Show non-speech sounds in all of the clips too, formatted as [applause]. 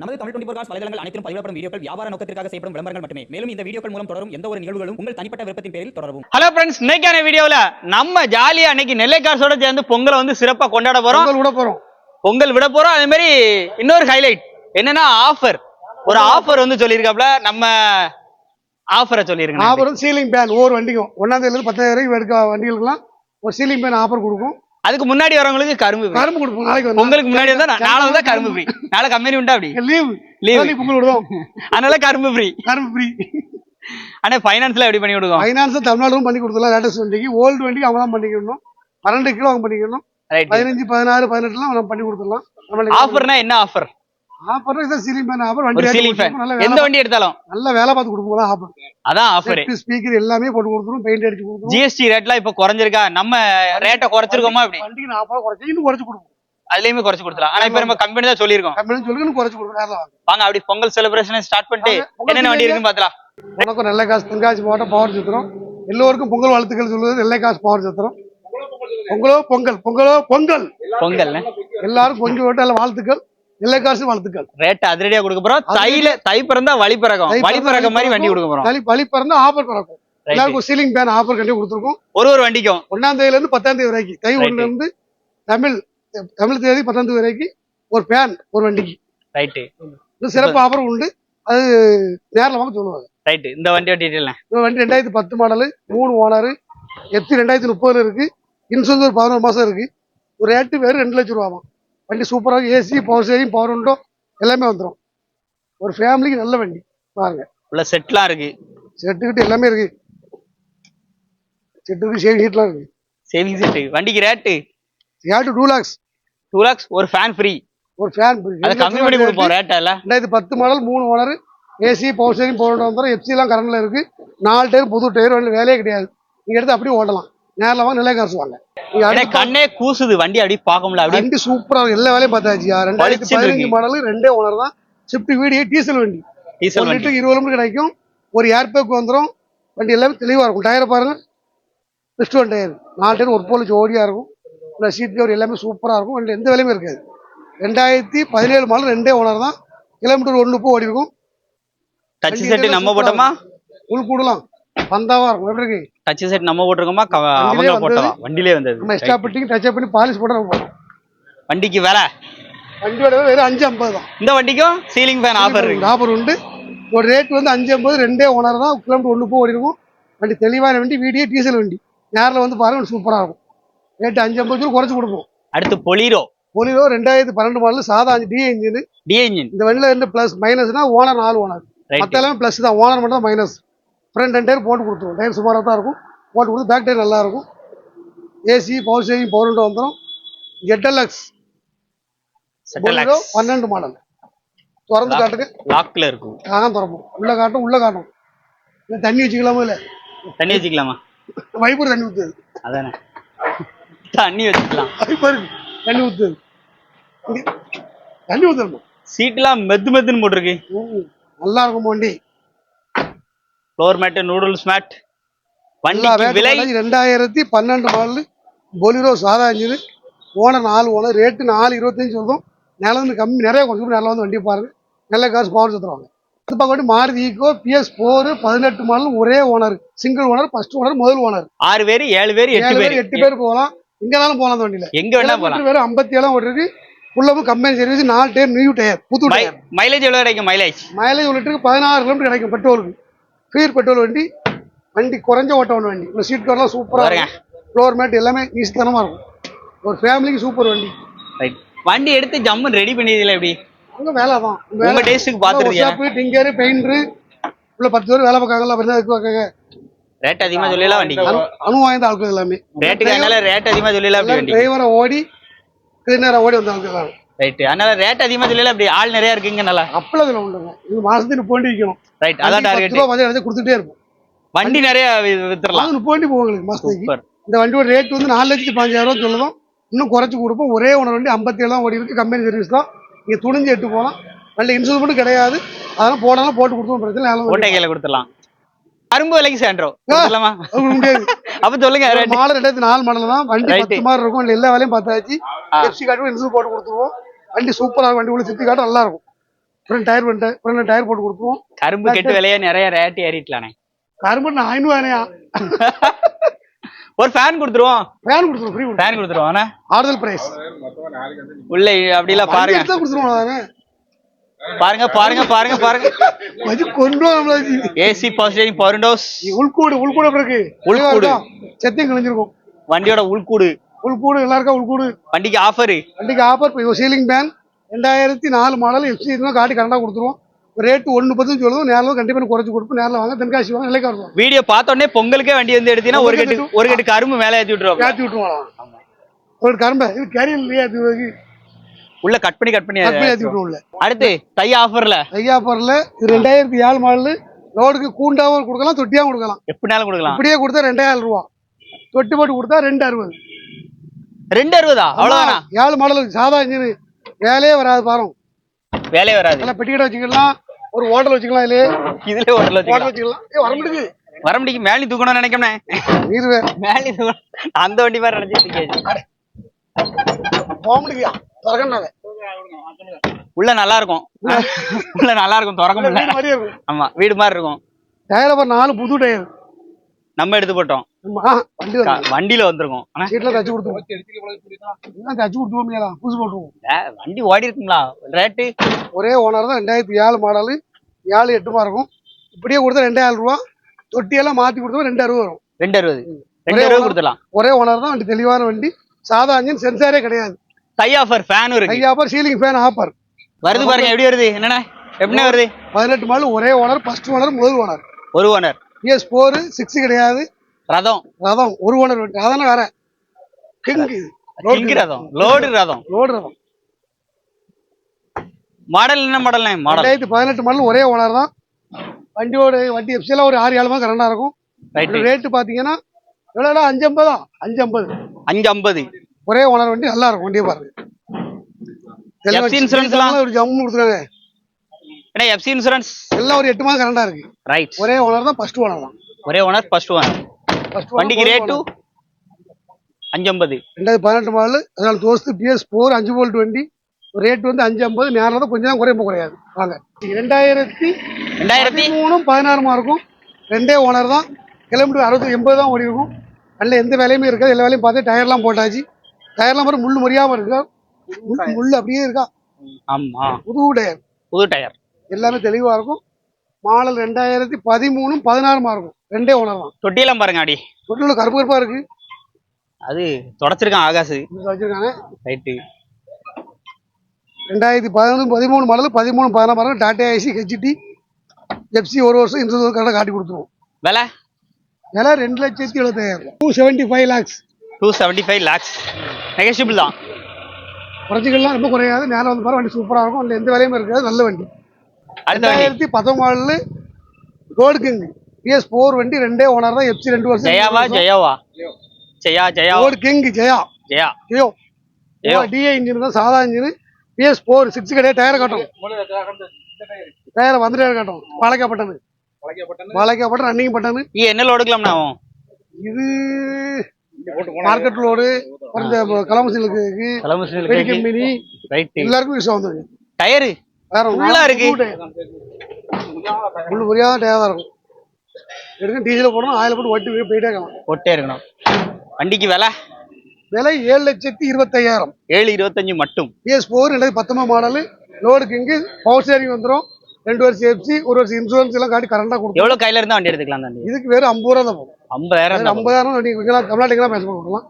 நமது Tamil twenty cos வலைதளங்கள் அனைத்தும் பதிவிடப்படும் வீடியோக்கள் வியாபார நோக்கத்திற்காக செய்யப்படும் விளம்பரங்கள் மட்டுமே. மேலும் இந்த வீடியோக்கள் மூலம் தொடரும் எந்த ஒரு நிகழ்வுகளும் உங்கள் தனிப்பட்ட விருப்பத்தின் பேரில் தொடரவும். ஹலோ ஃப்ரெண்ட்ஸ் இன்னைக்கான வீடியோல நம்ம ஜாலியா அன்னைக்கு நெல்லை காசோட சேர்ந்து பொங்கலை வந்து சிறப்பா கொண்டாட போறோம். பொங்கல் விட போறோம். பொங்கல் விட போறோம். அதே மாதிரி இன்னொரு ஹைலைட் என்னன்னா ஆஃபர் ஒரு ஆஃபர் வந்து சொல்லியிருக்காப்ல நம்ம ஆஃபரை சொல்லியிருக்கேன் ஆஃபர் சீலிங் பேன் ஒவ்வொரு வண்டிக்கும். ஒன்னாம் தேதியில இருந்து பத்தாயிரம் வரைக்கும் எடுக்க வண்டிகளுக்குலாம் ஒரு சீலிங் பேன் ஆஃபர் கொடுக்கும். அதுக்கு முன்னாடி வரவங்களுக்கு கரும்பு. கரும்பு கொடுப்போம். நாளைக்கு பொங்கலுக்கு முன்னாடி வந்தா நாளை வந்தா கரும்பு ஃப்ரீ [laughs] நாளை கம்பெனி உண்டா அப்படி? லீவ். லீவ். விடுவோம். அதனால கரும்பு ஃப்ரீ கரும்பு ஃப்ரீ ஆனா ஃபைனான்ஸ்ல எப்படி பண்ணி விடுவோம் ஃபைனான்ஸ் தமிழ்நாடும் பண்ணி கொடுத்துலாம் லேட்டஸ்ட் வண்டிக்கு. ஓல்டு வண்டிக்கு அவங்க தான் பண்ணிக்கணும் பன்னெண்டு கிலோ அவங்க பண்ணிக்கணும் பதினஞ்சு பதினாறு பதினெட்டுலாம் நம்ம பண்ணி கொடுத்துடலாம். ஆஃபர்னா என்ன ஆஃபர் ஆஃபர் சீலிங் ஆஃபர் வண்டி எந்த வண்டி எடுத்தாலும். நல்ல வேலை பார்த்து கொடுப்போம் ஆஃபர் அதான் ஆஃபர் ஸ்பீக்கர் எல்லாமே போட்டு கொடுத்துரும் பெயிண்ட் அடிச்சு கொடுத்துரும். ஜிஎஸ்டி ரேட்லாம் இப்ப குறைஞ்சிருக்கா? நம்ம ரேட்டை குறைச்சிருக்கோமா அப்படி வண்டிக்கு நாற்பது குறைச்சி இன்னும் குறைச்சு கொடுப்போம். அதுலயுமே குறைச்சு கொடுத்துலாம் ஆனா இப்ப நம்ம கம்பெனி தான் சொல்லியிருக்கோம். கம்பெனி சொல்லி இன்னும் குறைச்சு நேரில் வாங்க அப்படி பொங்கல் செலிப்ரேஷன் ஸ்டார்ட் பண்ணிட்டு பொங்கல் என்னென்ன வண்டி இருக்குன்னு பாத்துலாம் உனக்கும் நல்ல காசு தென்காசி மாவட்டம் பவர் சித்திரம் எல்லோருக்கும் பொங்கல் வாழ்த்துக்கள் சொல்லுவது நெல்லை காசு பவர் சித்திரம் பொங்கலோ பொங்கல். பொங்கலோ பொங்கல். பொங்கல் எல்லாரும் நல்ல வாழ்த்துக்கள். நெல்லை காசு வாழ்த்துக்கள் ரேட் அதிரடியா கொடுக்க போறோம். தைல தை பிறந்தா வழி பிறக்கும். வழி பிறக்க மாதிரி வழி வண்டி கொடுக்க போறோம். தலி பழி பிறந்தா ஆஃபர் பிறக்கும். எல்லாருக்கும் சீலிங் பேன் ஆஃபர் கண்டி கொடுத்துருக்கோம். ஒரு ஒரு வண்டிக்கும். ஒன்னாம் தேதியில இருந்து பத்தாம் தேதி வரைக்கும். தை. ஒண்ணுல இருந்து தமிழ் தமிழ் தேதி பத்தாம் தேதி வரைக்கும் ஒரு பேன் ஒரு வண்டிக்கு. ரைட்டு சிறப்பு ஆஃபர் உண்டு. அது நேரில் வாங்க சொல்லுவாங்க. ரைட்டு இந்த வண்டியோட டீட்டெயில் இந்த வண்டி ரெண்டாயிரத்தி பத்து மாடலு மூணு ஓனரு எத்தி ரெண்டாயிரத்தி முப்பதுல இருக்கு. இன்சூரன்ஸ் ஒரு பதினோரு மாசம் இருக்கு. ஒரு ரேட்டு வெறும் ரெண்டு லட்சம் ரூபாவும் வண்டி சூப்பராக ஏசி பவர் சேரிங் பவர் உண்டோ எல்லாமே வந்துடும் ஒரு ஃபேமிலிக்கு நல்ல வண்டி. பாருங்க. உள்ள செட்லாம் இருக்கு. செட்டுக்கிட்டு எல்லாமே இருக்கு. செட்டுக்கு ஷேவிங் ஹீட்லாம் இருக்கு. சேவிங் செட் வண்டிக்கு rate eight two lakhs two lakhs ஒரு ஃபேன் ஃப்ரீ ஒரு ஃபேன் அதை கம்மி பண்ணி கொடுப்போம் ரேட்டா இல்ல ரெண்டாயிரத்தி பத்து மாடல் மூணு owner AC power steering power வந்துடும் எஃப்சி எல்லாம் கரண்ட்ல இருக்கு. நாலு டயர் புது டயர் வேலையே கிடையாது. நீங்க எடுத்து அப்படியே ஓட்டலாம். நேரில் வாங்க நிலை காசு வாங்க நீங்க ஏன்னா அடுத்து கண்ணே கூசுது வண்டி அப்படியே பார்க்க முடியல அப்படியே. வண்டி சூப்பரா இருக்கு. எல்லா வேலையும் பார்த்தாச்சியா ரெண்டாயிரத்தி பதினஞ்சு. மாடல் ரெண்டே ஓனர் தான். ஷிஃப்ட் வீடியோ டீசல் வண்டி. டீசல் லிட்டருக்கு இருபது கிலோமீட்டர் கிடைக்கும். ஒரு ஏர் பேக் வந்துடும் வண்டி எல்லாமே தெளிவா இருக்கும். டயரை பாருங்க. பிஸ்டோன் டயர் நாலு டயர் ஒரு போலிச்சு ஓடியா இருக்கும். இந்த சீட் கவர் எல்லாமே சூப்பரா இருக்கும். வண்டி எந்த வேலையுமே இருக்காது. ரெண்டாயிரத்தி பதினேழு மாடல் ரெண்டே ஓனர் தான். கிலோமீட்டர் ஒன்று முப்பது ஓடி இருக்கும் டச் நம்ம போட்டோமா? உள் கூடலாம். பந்தாவா இருக்கும். எப்படி இருக்கு? டச் செட் நம்ம போட்டிருக்கோமா? அவங்க போட்டோமா? வண்டியிலே வந்தது. நம்ம எக்ஸ்ட்ரா. பிட்டிங் டச் பண்ணி பாலிஷ் போட்டு நம்ம. போடுறோம் வண்டிக்கு விலை வண்டியோட வெறும் அஞ்சு ஐம்பது தான். இந்த வண்டிக்கும் சீலிங் ஃபேன் ஆஃபர் இருக்கு. ஆஃபர் உண்டு. ஒரு ரேட் வந்து அஞ்சு ஐம்பது ரெண்டே ஓனர் தான். கிலோமீட்டர் ஒன்று போய் ஓடி இருக்கும் வண்டி தெளிவான வண்டி வீடியோ டீசல் வண்டி. நேரில் வந்து பாருங்க சூப்பராக இருக்கும். ரேட் அஞ்சு ஐம்பது ரூபா குறைச்சு கொடுப்போம். அடுத்து பொலிரோ பொலிவோ ரெண்டாயிரத்தி பன்னெண்டு மாடல் சாதா அஞ்சு டி இன்ஜின் டி இன்ஜின் இந்த வண்டியில் ரெண்டு ப்ளஸ் மைனஸ்னா ஓனர் நாலு ஓனர் மற்ற எல்லாமே ப்ளஸ் தான். ஓனர் மட்டும் தான் மைனஸ் ஃப்ரண்ட் ரெண்டு டயர் போட்டு கொடுத்துருவோம் டயர் சுமாராக தான் இருக்கும். போட்டு கொடுத்து பேக் டயர் நல்லா இருக்கும். AC power steering power window வந்துடும் ஜெட்டலக்ஸ் பன்னெண்டு மாடல் திறந்து காட்டுங்க லாக்ல இருக்கும். ஆ திறப்போம். உள்ள காட்டும் உள்ள காட்டும். இல்லை தண்ணி வச்சுக்கலாமா இல்லை? தண்ணி வச்சுக்கலாமா? வைப்பர் தண்ணி ஊற்றுது அதானே. தண்ணி வச்சுக்கலாம். வைப்பர் தண்ணி ஊற்றுது தண்ணி ஊற்றணும் சீட்லாம் மெத்து மெத்துன்னு போட்டிருக்கு. நல்லா இருக்கும் வண்டி floor mat noodles mat rate விலை. ரெண்டாயிரத்தி பன்னெண்டு மாடல். பொலிரோ சாதா இன்ஜின் ஓனர் நாலு ஓனர் ரேட்டு நாலு இருபத்தஞ்சு சொல்றோம். நிலம் கம்மி நிறைய கொஞ்சம் நல்லா வந்து வண்டி பாருங்க. நல்ல காசு பவர் சுத்துறாங்க அது பக்கம் மாருதி ஈக்கோ பிஎஸ் ஃபோர் பதினெட்டு மாடல் ஒரே owner single owner first owner முதல் ஓனர் ஆறு பேர் ஏழு பேர் எட்டு பேர். பேர் எட்டு பேர் போகலாம். எங்கனாலும் போகலாம் அந்த வண்டியில. எங்க வேணா போலாம் கிலோமீட்டர் வேற ஐம்பத்தி ஏழாம் ஓடிருக்கு ஃபுல்லாவும் கம்பெனி சர்வீஸ் நாலு டயர் நியூ டயர் புது டயர் மைலேஜ் எவ்வளவு கிடைக்கும்? மைலேஜ் மைலேஜ் ஒரு லிட்டருக்கு பதினாறு கிலோமீட்டர் கிடைக்கும் பெட்ரோலுக்கு ஃபீர் பெட்ரோல் வண்டி வண்டி குறைஞ்ச ஓட்டம் வண்டி. இந்த சீட் கவர்லாம் சூப்பராக. இருக்கும். ஃப்ளோர் மேட் எல்லாமே ஈஸித்தனமாக இருக்கும். ஒரு ஃபேமிலிக்கு சூப்பர் வண்டி. ரைட் வண்டி எடுத்து ஜம்முன்னு ரெடி பண்ணியதுல எப்படி? அங்கே வேலை தான். உங்க டேஸ்ட்டுக்கு பாத்துருக்கீங்க ஷாப்பு டிங்கரு பெயிண்டரு உள்ள பத்து பேர் வேலை பார்க்காங்கல்ல அப்புறம் என்ன பார்க்காங்க ரேட் அதிகமா சொல்லலாம் அனு அனு வாய்ந்த ஆட்கள் எல்லாமே. ரேட்டுக்கு ரேட் அதிகமா சொல்லலாம் அப்படி வண்டி டிரைவரை ஓடி கிளீனரை ஓடி வந்த ஆட்கள் எல்லாரும் ரைட் அதனால ரேட் அதிகமா சொல்லல அப்படி ஆள் நிறைய இருக்குங்க நல்லா அப்பளம் இதில் உண்டுங்க இது மாசத்துக்கு முப்பது வண்டி விற்கணும் ரைட் அதான் டார்கெட் ரூபா பதினஞ்சு எடுத்து கொடுத்துட்டே இருக்கும் வண்டி நிறைய வித்துறலாம் அது போகும் உங்களுக்கு மாசத்துக்கு. இந்த வண்டியோட ரேட் வந்து நாலு லட்சத்தி பதினஞ்சாயிரம் ரூபா சொல்லுவோம் இன்னும் குறைச்சு கொடுப்போம். ஒரே ஓனர் வண்டி ஐம்பத்தி ஏழாம் ஓடி இருக்கு. கம்பெனி சர்வீஸ் தான். நீங்க துணிஞ்சு எட்டு போகலாம். வண்டி இன்சூரன்ஸ் மட்டும் கிடையாது. அதெல்லாம் போனாலும் போட்டு கொடுத்தோம். பிரச்சனை இல்லை. ஓட்டை கையில கொடுத்துடலாம். அரும்பு விலைக்கு அது முடியாது. [laughs] அப்ப சொல்லுங்க மாடல் ரெண்டாயிரத்தி நாலு மாடல் தான். வண்டி. பத்து மாதிரி இருக்கும். எல்லா வேலையும் பார்த்தாச்சு. எஃப்சி காட்டும் இன்சூரன்ஸ் போட்டு கொடுத்துருவோம். வண்டி சூப்பரா இருக்கும் வண்டி உள்ள சுத்தி காட்டும் நல்லா இருக்கும் ஃப்ரண்ட் டயர் பண்ணிட்டேன் ஃப்ரண்ட் டயர் போட்டு கொடுத்துருவோம் கரும்பு கெட்டு விலையே நிறைய ரேட் ஏறிட்டலானே. கரும்பு நான் ஐநூறுவாயா ஒரு ஃபேன் கொடுத்துருவோம். ஃபேன் கொடுத்துருவோம் ஃப்ரீ ஃபேன் கொடுத்துருவோம் ஆறுதல் பிரைஸ் உள்ள அப்படிலாம் பாருங்க. கொடுத்துருவோம் பாருங்க பாருங்க பாருங்க பாருங்க. மதி கொண்டு ஏசி பவர் பவர்டோஸ் உள்கூடு உள்கூடு இருக்கு உள்கூடு. செத்தையும் கிழிஞ்சிருக்கும் வண்டியோட உள்கூடு உள்கூடு எல்லாம் இருக்கா உள்கூடு. வண்டிக்கு ஆஃபர் வண்டிக்கு ஆஃபர் சீலிங் பேன் ரெண்டாயிரத்தி நாலு மாடல் எஃப்சி இருந்தால் காட்டி கரெக்டாக கொடுத்துருவோம். ரேட்டு ஒன்று பத்து சொல்லுவோம் நேரில் கண்டிப்பாக குறைச்சி கொடுப்போம் நேரில் வாங்க தென்காசி வாங்க நிலைக்கு வருவோம். வீடியோ பார்த்த உடனே பொங்கலுக்கே வண்டி வந்து எடுத்தீங்கன்னா ஒரு கட்டு ஒரு கட்டு கரும்பு மேலே ஏத்தி விட்டுருவோம் ஏற்றி விட்டுருவோம். ஒரு கரும்பை இது கேரியர் இல்லையா ஏற்றி உள்ள கட் பண்ணி கட் பண்ணி கற்பனை ஏற்றி விட்டுருவோம் அடுத்து தை ஆஃபர்ல பொருள் இது ரெண்டாயிரத்தி ஏழு மாடல் லோடுக்கு கூண்டாவும் கொடுக்கலாம் தொட்டியாவும் கொடுக்கலாம். எப்படினாலும் கொடுக்கலாம். இப்படியே கொடுத்தா ரெண்டாயிரம் ரூபா. தொட்டி போட்டு கொடுத்தா ரெண்டு அறுபது. ரெண்டு அறுபதா அவ்வளவுதானா? ஏழு மாடல் சாதா இன்ஜின் வேலையே வராது பாருங்க. வேலையே வராது. நல்லா பெட்டி கடை வச்சுக்கலாம் ஒரு ஹோட்டல் வச்சுக்கலாம் இதுல இதுல ஹோட்டல் ஹோட்டல் வச்சுக்கலாம். வச்சுக்கலாம். ஏ வர முடியுது. வர முடிக்கு மேலே தூக்கணும்னு நினைக்கிறேன் நீர் வேறு மேலே தூக்கணும். அந்த வண்டி மாதிரி நினைச்சிட்டு இருக்கேன் போக முடியா திறக்கண்டாவே உள்ள நல்லா இருக்கும். உள்ள நல்லா இருக்கும். திறக்க முடியல. மாதிரியே இருக்கும். ஆமா வீடு மாதிரி இருக்கும். டயர் அப்புறம் நாலு புது டயர் நம்ம எடுத்து போட்டோம். வண்டியில வந்திருக்கும். ஆனா சீட்ல தச்சு கொடுத்துருவோம். தச்சு கொடுத்துருவோம் புதுசு போட்டுருவோம் வண்டி ஓடி இருக்குங்களா ரேட்டு? ஒரே ஓனர் தான் ரெண்டாயிரத்தி ஏழு மாடலு ஏழு எட்டுமா இருக்கும். இப்படியே கொடுத்தா ரெண்டாயிரம் ரூபா. தொட்டியெல்லாம் மாத்தி கொடுத்தா ரெண்டு அறுபது வரும். ரெண்டு அறுபது ரெண்டு அறுபது ஒரே ஓனர் தான். வண்டி தெளிவான வண்டி. சாதா இன்ஜின் சென்சாரே கிடையாது. டை ஆஃபர் ஃபேனும் இருக்கு. ஐயா ஆப்பர் சீலிங் ஃபேன் ஆப்பர் வருது பாருங்க எப்படி வருது? என்னண்ணே? எப்படி வருது? பதினெட்டு மாடல் ஒரே ஓனர் ஃபர்ஸ்ட் ஓனர் முதல் ஓனர் ஒரு ஓனர் பிஎஸ் ஃபோர் சிக்ஸ் கிடையாது. ரதம். ரதம். ஒரு ஓனர் வண்டி. அதானே வேற கிங் கிங் ரதம். லோடு ரதம். லோடு ரதம். மாடல் என்ன மாடல் ரெண்டாயிரத்தி பதினெட்டு மாடல் ஒரே ஓனர் தான். வண்டியோட வண்டி எஃப்சியெல்லாம் ஒரு ஆறு ஏழு மாதம் கரண்டாக இருக்கும். ரைட்டு பார்த்தீங்கன்னா எவ்வளோடா அஞ்சு ஐம்பதா அஞ்சு ஐம்பது அஞ்சு ஐம்பது ஒரே ஓனர் வண்டி நல்லா இருக்கும் வண்டியை பாருங்க. Insurance எல்லாம்? ஒரு ஜம்மு கொடுத்துருக்காங்க ஏன்னா எஃப்சி இன்சூரன்ஸ் எல்லாம் ஒரு எட்டு மாதம் கரண்டா இருக்கு. ரைட் ஒரே ஓனர் தான் ஃபர்ஸ்ட் ஓனர் தான். ஒரே ஓனர் ஃபர்ஸ்ட் ஓனர். வண்டிக்கு ரேட்டு அஞ்சு ஐம்பது ரெண்டாயிரத்தி பதினெட்டு மாடல் அதனால தோஸ்து பிஎஸ் ஃபோர் அஞ்சு வோல்ட் வண்டி ரேட் வந்து அஞ்சு ஐம்பது நேரம் தான் கொஞ்சம் தான் குறைய குறையாது. வாங்க. ரெண்டாயிரத்தி ரெண்டாயிரத்தி? மூணும் பதினாறுமா இருக்கும் ரெண்டே ஓனர் தான். கிலோமீட்டர் அறுபது எண்பது தான் ஓடி இருக்கும் அதில் எந்த வேலையுமே இருக்காது. எல்லா வேலையும் பார்த்து டயர்லாம் போட்டாச்சு. டயர்லாம் பாரு முள் முறியாம இருக்கா? முள் முள் அப்படியே இருக்கா? ஆமா. புது டயர் புது டயர் எல்லாமே தெளிவா இருக்கும். மாடல் ரெண்டாயிரத்தி பதிமூணும் பதினாறுமா இருக்கும் ரெண்டே ஓனர் தான் தொட்டியெல்லாம் பாருங்க அடி தொட்டில் கருப்பு கருப்பா இருக்கு. அது தொடச்சிருக்கான் ஆகாசு. இது வச்சிருக்காங்க ரைட்டு. ரெண்டாயிரத்தி பதினொன்று பதிமூணு மாடல் பதிமூணு பதினாறு model Tata Ace HT FC ஒரு வருஷம் இன்சூரன்ஸ் கரெக்டாக காட்டி கொடுத்துருவோம். விலை? விலை ரெண்டு லட்சத்தி எழுபத்தாயிரம். Two seventy five lakhs two seventy five lakhs negotiable தான். குறைச்சிக்கலாம் ரொம்ப குறையாது. நேரம் வந்து பாரு வண்டி சூப்பராக இருக்கும். அதில் எந்த வேலையுமே இருக்காது. நல்ல வண்டி. ரெண்டாயிரத்தி ரோடு கிங் பிஎஸ் ஃபோர் வண்டி ரெண்டே ஓனர் தான் எஃப்சி ரெண்டு வருஷம் ஜெயாவா ஜெயாவா ஜெயா ஜெயா ரோடு கிங் ஜெயா. ஜெயா. ஜெயோ. ஜெயோ. டிஏ இன்ஜின் தான் சாதா இன்ஜின் பிஎஸ் ஃபோர் சிக்ஸ் கிடையாது டயர் கட்டும் டயர் வந்து டயர் கட்டும் வளைக்கப்பட்டது வளைக்கப்பட்ட ரன்னிங் பட்டது நீ என்ன ஆகும் இது மார்க்கெட் லோடு இந்த கலாமசிலுக்கு பெரிய கம்பெனி எல்லாருக்கும் யூஸ் ஆகுது டயரு வேற ஆ இருக்கு. முள்ளு புரியாத டயர் தான் இருக்கும் எடுக்க டீசல் போடணும் ஆயில் போட்டு வட்டி போயிட்டே இருக்கலாம் ஒட்டே இருக்கணும். வண்டிக்கு விலை? விலை ஏழு லட்சத்தி இருபத்தையாயிரம். ஏழு இருபத்தஞ்சு மட்டும். பிஎஸ் ஃபோர் ரெண்டாயிரத்தி பத்தொன்பது மாடலு. லோடுக்கு இங்கு பவர் ஸ்டேரிங் வந்துடும் ரெண்டு வருஷம் எஃப்சி ஒரு வருஷம் இன்சூரன்ஸ் எல்லாம் காட்டி கரண்டாக கொடுக்கும். எவ்வளவு கையில இருந்தா வண்டி எடுத்துக்கலாம் வண்டி இதுக்கு வெறும் ஐம்பது ரூபா தான் போகும். ஐம்பதாயிரம். ஐம்பதாயிரம் வண்டி தமிழ்நாட்டுக்கெல்லாம் பேச கொடுக்கலாம்.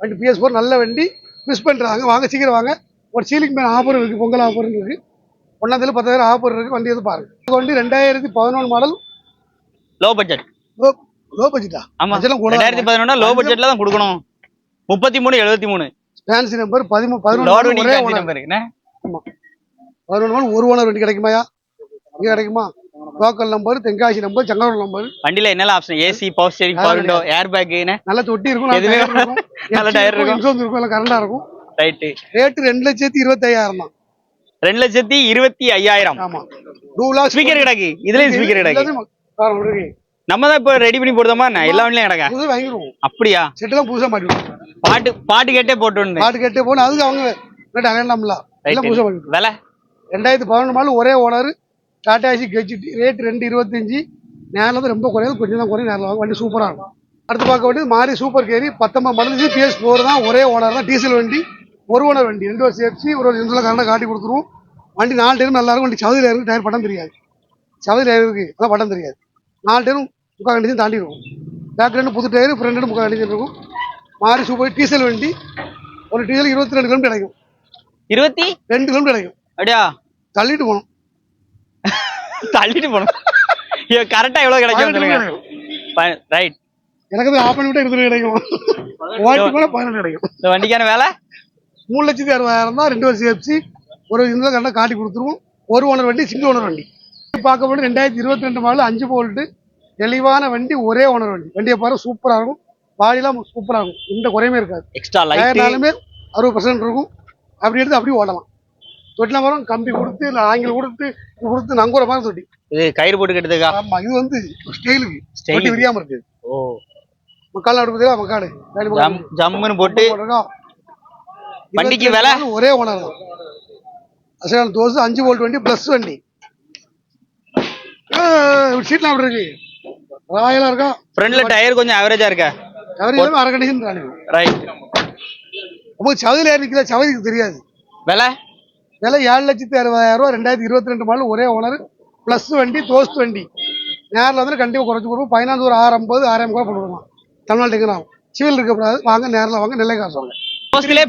வண்டி பிஎஸ் ஃபோர் நல்ல வண்டி. மிஸ் பண்ணுறாங்க வாங்க. சீக்கிரம் வாங்க. ஒரு சீலிங் மேன் ஆஃபர் இருக்குது பொங்கல் ஆஃபர் இருக்கு. ஒன்றாந்தேதி பத்தாயிரம் ஆஃபர் இருக்கு. வண்டி வந்து பாருங்க. இந்த வண்டி ரெண்டாயிரத்தி பதினொன்று மாடல். லோ பட்ஜெட் லோ பட்ஜெட்டா ஆமா. ரெண்டாயிரத்தி பதினொன்னா லோ பட்ஜெட்ல தான் கொடுக்கணும். முப்பத்தி மூணு எழுபத்தி மூணு ஃபேன்சி நம்பர் பதிமூணு பதினொன்று நம்பர் என்ன? பதினொன்று ஒரு ஓனர் வண்டி கிடைக்குமாயா இங்கே கிடைக்குமா? Local number Tenkasi number Sengalur number வண்டியில என்னெல்லாம் option AC power steering power window air bag நல்ல தொட்டி இருக்கும் நல்ல எதுவுமே டயர் இருக்கும். [laughs] நல்ல டயர் இருக்கும். இன்சூரன்ஸ் இருக்கும் எல்லாம் கரண்டா இருக்கும். ரைட்டு ரேட்டு ரெண்டு லட்சத்தி இருபத்தையாயிரம் தான். ரெண்டு லட்சத்தி இருபத்தி ஐயாயிரம். ஆமா. டூ லாக்ஸ் ஸ்பீக்கர் கிடக்கு. இதுலயும் ஸ்பீக்கர் கிடக்கு. நம்ம தான் இப்போ ரெடி பண்ணி போடுதோமா? எல்லா வண்டிலையும் கிடக்கா? புதுசு வாங்கிடுவோம். அப்படியா? செட்டெல்லாம் புதுசா மாட்டிடுவோம். பாட்டு பாட்டு கேட்டே போட்டு பாட்டு கேட்டே போனா அதுக்கு அவங்க ரேட் அலையலாம்ல எல்லாம் புதுசா ரைட் மாட்டிடுவோம். விலை? ரெண்டாயிரத்தி பதினொன்று மாடல் ஒரே ஓனர் டாடா ஏசி கெச்சிட்டு ரேட் ரெண்டு இருபத்தஞ்சி. நேரில் வந்து ரொம்ப குறையாது கொஞ்சம் தான் குறையும் நேரில் வாங்க. வண்டி சூப்பராக இருக்கும். அடுத்து பார்க்க வேண்டியது மாறி சூப்பர் கேரி பத்தொம்பது மாடல். பிஎஸ் ஃபோர் தான் ஒரே ஓனர் தான். டீசல் வண்டி ஒரு ஓனர் வண்டி. ரெண்டு வருஷம் எஃப்சி ஒரு வருஷம் இன்சூரன்ஸ் கரெக்டாக காட்டி கொடுத்துருவோம். வண்டி நாலு டயரும் நல்லா இருக்கும். வண்டி சவுதியில் இருக்கு டயர் பட்டம் தெரியாது. சவுதியில் இருக்கு அதான் பட்டம் தெரியாது. நாலு டயரும் முக்கால் கண்டிஷன் தாண்டி இருக்கும் பேக் ரெண்டு புது டயர் ஃப்ரண்ட் ரெண்டு முக்கால் கண்டிஷன் இருக்கும். மாறி சூப்பர் டீசல் வண்டி ஒரு டீசல் இருபத்தி ரெண்டு கிலோமீட்டர் கிடைக்கும் இருபத்தி? ரெண்டு கிலோமீட்டர் கிடைக்கும் அப்படியா? தள்ளிட்டு போகணும். [laughs] தள்ளிட்டு போனோம் கரெக்டா எவ்வளவு கிடைக்கும் சொல்லுங்க. ரைட் எனக்கு ஆஃப் பண்ணி விட்டு இருபது கிடைக்கும் ஓட்டி கூட பதினெட்டு கிடைக்கும் இந்த வண்டிக்கான வேலை? மூணு லட்சத்தி அறுபதாயிரம் தான் ரெண்டு வருஷம் எஃப்சி ஒரு இந்த கரெக்டாக காட்டி கொடுத்துருவோம். ஒரு ஓனர் வண்டி சிங்கிள் ஓனர் வண்டி. பார்க்க போது ரெண்டாயிரத்தி இருபத்தி ரெண்டு மாடல் அஞ்சு போல்ட்டு தெளிவான வண்டி ஒரே ஓனர் வண்டி. வண்டியை பாரு சூப்பராக இருக்கும். பாடிலாம் சூப்பராக இருக்கும். எந்த குறையுமே இருக்காது. எக்ஸ்ட்ரா லைட் டயர்னாலுமே அறுபது பர்சன்ட் இருக்கும். அப்படி எடுத்து அப்படியே ஓடலாம் தொட்டில மரம் கம்பி கொடுத்து இல்லை ஆங்கில கொடுத்து கொடுத்து நங்குற மாதிரி தொட்டி. இது கயிறு போட்டு கட்டுறதுக்கா? ஆமா இது வந்து ஸ்டைலுக்கு Style தொட்டி க்கு. விரியாம இருக்கு. ஓ. மக்கால் அடுப்பதில் மக்காடு ஜம்முன்னு போட்டு. வண்டிக்கு விலை? ஒரே ஓனர் தான். அசல் தோசை அஞ்சு வோல்ட் வண்டி ப்ளஸ் வண்டி. சீட்லாம் அப்படி இருக்கு. ராயலா இருக்கா? ஃப்ரண்ட்ல டயர் கொஞ்சம் ஆவரேஜா இருக்கா? இல்லாம அரை கண்டிஷன் ராணி ரைட் அப்போ சவுதியில் நிற்கிற சவதிக்கு தெரியாது. விலை? விலை ஏழு லட்சத்தி அறுபதாயிரம் ரூபா ரெண்டாயிரத்தி இருபத்தி ரெண்டு மாடல் ஒரே ஓனர் ப்ளஸ் வண்டி தோஸ்த் வண்டி. நேரில் வந்து கண்டிப்பாக குறைச்சி கொடுப்போம். பதினாறு ஒரு ஆறு ஐம்பது ஆறு ஐம்பது போட்டு கொடுக்கலாம் தமிழ்நாட்டு எங்கே சிவில் இருக்கக்கூடாது வாங்க நேரில் வாங்க நெல்லை காசு வாங்க.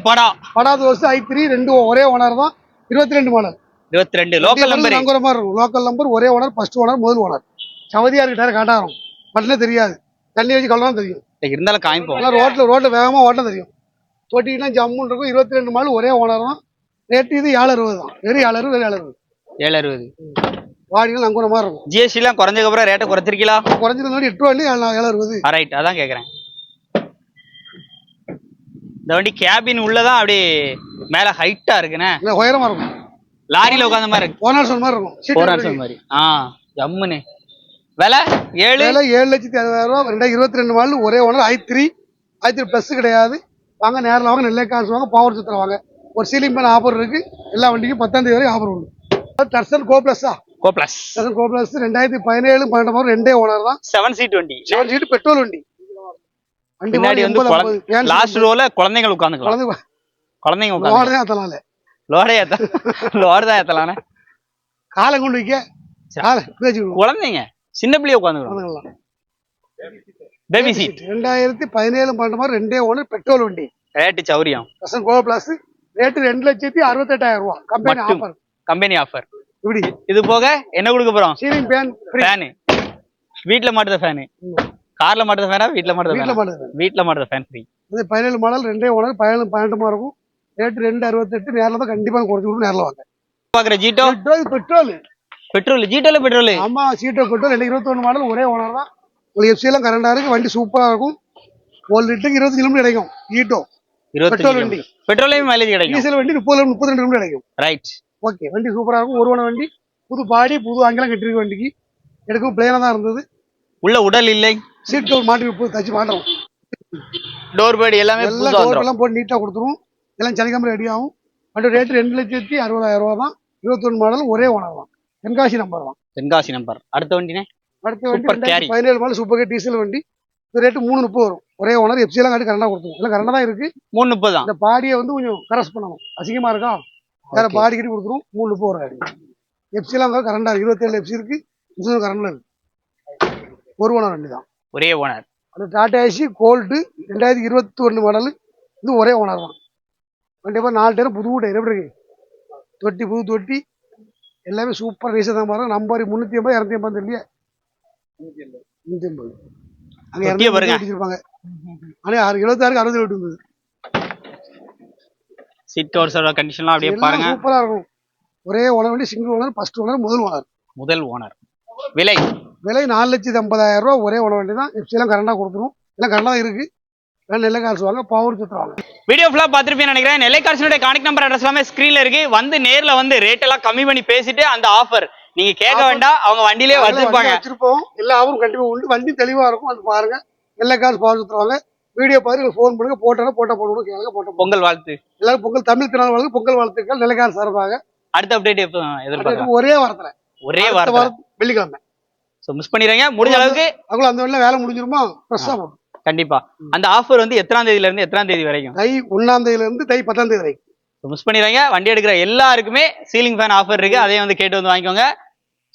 படம் படா. தோஸ்து ஐ த்ரீ ரெண்டு ஒரே ஓனர் தான். இருபத்தி ரெண்டு மாடல் இருபத்தி ரெண்டு லோக்கல் நம்பர் நம்பர் மாதிரி இருக்கும். லோக்கல் நம்பர் ஒரே ஓனர் ஃபர்ஸ்ட் ஓனர் முதல் ஓனர் சவதியா இருக்கிட்டாரு காட்டாரம் பட்டனே தெரியாது. தண்ணி வச்சு கலலாம் தெரியும். இருந்தாலும் காமிப்போம் ஆனால் ரோட்டில் ரோட்டில் வேகமாக ஓட்ட தெரியும். தொட்டிங்கன்னா ஜம்முன்னு இருக்கும். இருபத்தி ரெண்டு மாடல் ஒரே ஓனர் தான். ரேட்டு இது ஏழு அறுபது தான். வெறும் ஏழு அறுபது ஏழு அறுபது ஏழு அறுபது வாடிகள் நங்குற மாதிரி இருக்கும் ஜிஎஸ்டி எல்லாம் குறைஞ்சதுக்கு அப்புறம் ரேட்டை குறைச்சிருக்கீங்களா? குறைஞ்சிருந்தோடி எட்டு வண்டி ஏழு அறுபது ரைட் அதான் கேக்குறேன். இந்த வண்டி கேபின் உள்ளதான் அப்படி மேல ஹைட்டா இருக்குண்ணே. உயரமாக இருக்கும். லாரியில உட்காந்த மாதிரி இருக்கு. ஓனர் சொன்ன மாதிரி இருக்கும். சீட்டு ஹவர்ஸ் மாதிரி. ஆ ஜம்முன்னு. விலை? ஏழு? விலை ஏழு லட்சத்தி அறுபதாயிரம் ரூபா ரெண்டாயிரத்தி இருபத்தி ரெண்டு மாடல் ஒரே owner I three I three plus கிடையாது. வாங்க நேரில் வாங்க நெல்லை காசு வாங்க பவர் சுத்திரம் வாங்க. ஒரு சீலிங் மேன் ஆஃபர் இருக்கு. எல்லா வண்டிக்கும் பத்தாம் தேதி வரைக்கும் ஆஃபர் உண்டு. டர்சன் கோ ப்ளஸ்ஸா கோ பிளஸ் டர்சன் கோ ப்ளஸ் ரெண்டாயிரத்தி பதினேழு பன்னெண்டு மாதம் ரெண்டே ஓனர் தான். செவன் சீட் வண்டி. செவன் சீட்டு பெட்ரோல் வண்டி. வண்டி பின்னாடி வந்து லாஸ்ட் ரோல குழந்தைகள் உட்காந்துக்கலாம். குழந்தை குழந்தைங்க உட்காந்து அதனால லோடே ஏத்த லோடு தான் ஏத்தலானே காலை கொண்டு வைக்க. குழந்தைங்க. சின்ன பிள்ளைய உட்காந்துக்கலாம். பேபி சீட் ரெண்டாயிரத்தி பதினேழு பன்னெண்டு மாதம் ரெண்டே ஓனர் பெட்ரோல் வண்டி. ரேட்டு சௌரியம். டர்சன் கோ ப்ளஸ் ரேட்டு ரெண்டு லட்சத்தி அறுபத்தெட்டாயிரம் ரூபா கம்பெனி. ஆஃபர் கம்பெனி ஆஃபர் இப்படி. இது போக என்ன கொடுக்க போறோம்? சீலிங் ஃபேன் ஃபேனு வீட்ல மாட்டுற ஃபேனு கார்ல மாட்டுற ஃபேனா வீட்ல மாட்டுற வீட்டில் ஃபேன் மாட்டுது வீட்ல மாட்டுற ஃபேன் ஃப்ரீ இது பதினேழு மாடல் ரெண்டே ஓனர் பதினேழு பன்னெண்டுமா இருக்கும். ரேட்டு ரெண்டு அறுபத்தெட்டு நேரில் தான் கண்டிப்பாக குறைச்சி கொடுக்கும் நேரில் வாங்க. பாக்குற ஜீட்டோ பெட்ரோல் பெட்ரோல் பெட்ரோல் ஜீட்டோல பெட்ரோல் ஆமா சீட்டோ பெட்ரோல் ரெண்டு இருபத்தொன்று மாடல் ஒரே ஓனர் தான். உங்களுக்கு எஃப்சி எல்லாம் கரண்டாக இருக்கு வண்டி சூப்பராக இருக்கும். ஒரு லிட்டருக்கு இருபது கிலோமீட்டர் கிடைக்கும் ஈட்டோ இருபத்தி பெட்ரோல் வண்டி. பெட்ரோலையும் மைலேஜ் கிடைக்கும். டீசல் வண்டி முப்பது முப்பத்தி ரெண்டு கிலோமீட்டர் கிடைக்கும். ரைட் ஓகே வண்டி சூப்பராக இருக்கும் ஒரு ஓனர் வண்டி. புது பாடி புது ஆங்கிலம் கட்டிருக்கு வண்டிக்கு. எடுக்கும் பிளேனாக தான் இருந்தது. உள்ள உடல் இல்லை. சீட் கவர் மாட்டி புது தச்சு மாட்டுறோம் டோர் பேட் எல்லாமே எல்லாம் வந்துரும். எல்லாம் போட்டு நீட்டாக கொடுத்துருவோம் எல்லாம் சனிக்கிழமை ரெடி ஆகும். வண்டி ரேட்டு ரெண்டு லட்சத்தி அறுபதாயிரம் ரூபா தான் இருபத்தொன்று மாடல் ஒரே ஓனர் தான். தென்காசி நம்பர் தான். தென்காசி நம்பர் அடுத்த வண்டினே? அடுத்த வண்டி ரெண்டாயிரத்தி. பதினேழு மாடல் சூப்பர் டீசல் வண்டி. இது ரேட்டு மூணு முப்பது வரும். ஒரே ஓனர் எஃப்சி எல்லாம் காட்டி கரெக்டாக கொடுத்துரும். எல்லாம் கரெக்டாக தான் இருக்கு. மூணு முப்பது தான். இந்த பாடியை வந்து கொஞ்சம் கரஸ் பண்ணணும். அசிங்கமா இருக்கா? வேற. பாடி கட்டி கொடுத்துரும். மூணு முப்பது வரும். காடி எஃப்சி எல்லாம் கரெக்டாக இருக்கு இருபத்தேழு எஃப்சி இருக்கு. இன்சூரன்ஸ் கரண்டில் இருக்கு. ஒரு ஓனர் வண்டி தான். ஒரே ஓனர் அது டாடா ஏசி கோல்டு ரெண்டாயிரத்தி இருபத்தி ஒன்று மாடல் இது ஒரே ஓனர் தான். கண்டிப்பாக நாலு டயர் புது டயர் எப்படி இருக்கு? தொட்டி புது தொட்டி. எல்லாமே சூப்பர் ரேஸாக தான் பாருங்க. நம்பர் முந்நூற்றி ஐம்பது இரநூத்தி ஐம்பது இல்லையா முந்நூற்றி ஐம்பது. அங்கே பாருங்க. வச்சிருப்பாங்க. ஆனால் ஆறு எழுபத்தாறுக்கு அறுபது எட்டு இருந்தது. சீட் கவர்ஸோட கண்டிஷன்லாம் அப்படியே பாருங்க. சூப்பராக இருக்கும். ஒரே ஓனர் வண்டி சிங்கிள் ஓனர் ஃபர்ஸ்ட் ஓனர் முதல் ஓனர் முதல் ஓனர் விலை? விலை நாலு லட்சத்தி ஐம்பதாயிரம் ரூபா ஒரே ஓனர் வண்டி தான். எஃப்சிலாம் கரண்டாக கொடுத்துரும். எல்லாம் கரண்டாக இருக்கு. எல்லாம் நெல்லை காசு வாங்க பவர் சுற்றுவாங்க வீடியோ ஃபுல்லா பார்த்திருப்பீங்கன்னு நினைக்கிறேன். நெல்லை கார்ஸனுடைய கான்டாக்ட் நம்பர் அட்ரஸ் எல்லாமே ஸ்கிரீன்ல இருக்கு. வந்து நேர்ல வந்து ரேட் எல்லாம் கம்மி பண்ணி பேசிட்டு அந்த ஆஃபர் நீங்க கேட்க வேண்டாம். அவங்க வண்டியிலே வச்சிருப்பாங்க. வச்சிருப்போம். எல்லா அவரும் கண்டிப்பா உண்டு. வண்டி தெளிவா இருக்கும். வந்து பாருங்க. எல்லா காசு பவர் சுத்துறாங்க வீடியோ பாருங்க ஃபோன் பண்ணுங்க போட்டோன்னா போட்டோ போட்டு கேளுங்க போட்டோ. பொங்கல் வாழ்த்து. எல்லாரும் பொங்கல் தமிழ் திருநாள் வாழ்த்து பொங்கல் வாழ்த்துக்கள். நிலைக்கார சார்பாக. அடுத்த அப்டேட் எப்போ எதிர்பார்க்கலாம்? ஒரே வாரத்துல. ஒரே வாரத்துல. வெள்ளிக்கிழமை. ஸோ மிஸ் பண்ணிடுறீங்க. முடிஞ்ச அளவுக்கு அதுக்குள்ள அந்த வேலை வேலை முடிஞ்சிருமா ஃப்ரெஷ்ஷாக வரும் கண்டிப்பா. அந்த ஆஃபர் வந்து எத்தனாம் தேதியில இருந்து எத்தனாம் தேதி வரைக்கும்? தை ஒன்னாம் தேதியில இருந்து தை பத்தாம் தேதி வரைக்கும். மிஸ் பண்ணிடுறாங்க வண்டி எடுக்கிற எல்லாருக்குமே சீலிங் ஃபேன் ஆஃபர் இருக்கு. அதையும் வந்து கேட்டு வந்து வாங்கிக்கோங்க.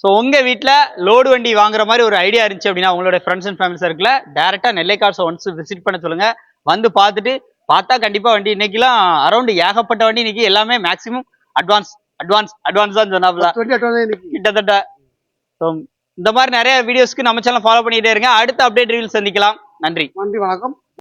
ஸோ உங்க வீட்ல லோடு வண்டி வாங்குற மாதிரி ஒரு ஐடியா இருந்துச்சு அப்படின்னா உங்களோட ஃப்ரெண்ட்ஸ் அண்ட் ஃபேமிலி சர்க்கிள் டேரக்டா நெல்லை கார்ஸ் ஒன்ஸ் விசிட் பண்ண சொல்லுங்க. வந்து பார்த்துட்டு பார்த்தா கண்டிப்பா வண்டி இன்னைக்கெல்லாம் அரௌண்ட் ஏகப்பட்ட வண்டி இன்னைக்கு எல்லாமே மேக்ஸிமம் அட்வான்ஸ் அட்வான்ஸ் அட்வான்ஸ் தான் சொன்னாப்ல. கிட்டத்தட்ட. ஸோ இந்த மாதிரி நிறைய வீடியோஸ்க்கு நம்ம சேனல் ஃபாலோ பண்ணிட்டே இருங்க. அடுத்த அப்டேட் ரிவீல் சந்திக்கலாம். நன்றி. நன்றி வணக்கம்.